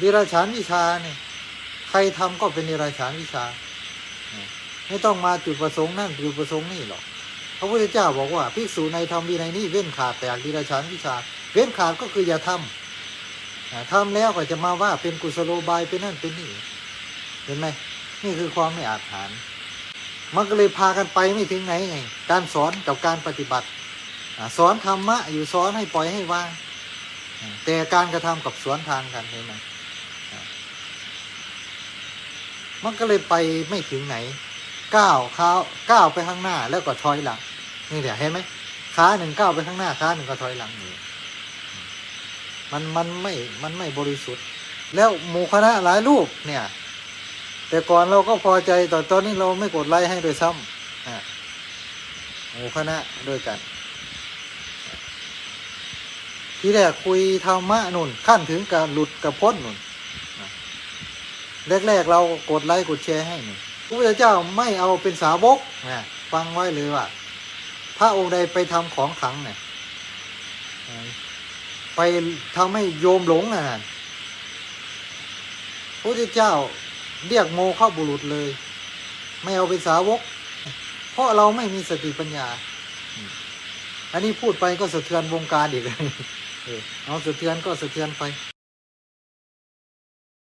นิราชานวิชาเนี่ยใครทำก็เป็นนิราชานวิชา ไม่ต้องมาจุดประสงค์นั่นจุดประสงค์นี่หรอกพระพุทธเจ้าบอกว่าภิกษุในธรรมวินัยนี้เว้นขาดแต่นิราชานวิชา เว้นขาดก็คืออย่าทำอ่าทำแล้วก็จะมาว่าเป็นกุศโลบายเป็นนั่นเป็นนี่เห็นไหมนี่คือความไม่อาจหารมันก็เลยพากันไปไม่ถึงไหนไง การสอนกับการปฏิบัติสอนธรรมะอยู่สอนให้ปล่อยให้ว่าง แต่การกระทำกับสวนทางกันเห็นไหมอ่า มันก็เลยไปไม่ถึงไหนก้าวขาก้าวไปข้างหน้าแล้วก็ถอยหลัง นี่เดี๋ยวเห็นไหมขาหนึ่งก้าวไปข้างหน้าขาหนึ่งก็ถอยหลังอยู่มันมันไม่มันไม่บริสุทธิ์ แล้วหมู่คณะหลายรูปเนี่ย แต่ก่อนเราก็พอใจแต่ตอนนี้เราไม่กดไลค์ให้โดยซ้ำอะหมู่คณะด้วยกัน ที่แรกคุยธรรมะนุ่นขั้นถึงการหลุดกับพ้นนุ่น แรก ๆ เรากดไลค์กดแชร์ให้นุ่พระพุทธเจ้าไม่เอาเป็นสาวกนะฟังไว้เลยว่า พระองค์ใดไปทำของขังเนี่ยไปทำให้โยมหลงนะพระพุทธเจ้าเรียกโมเข้าบุรุษเลย ไม่เอาเป็นสาวก เพราะเราไม่มีสติปัญญา อันนี้พูดไปก็สะเทือนวงการอีกเออเอาสะเทือนก็สะเทือนไป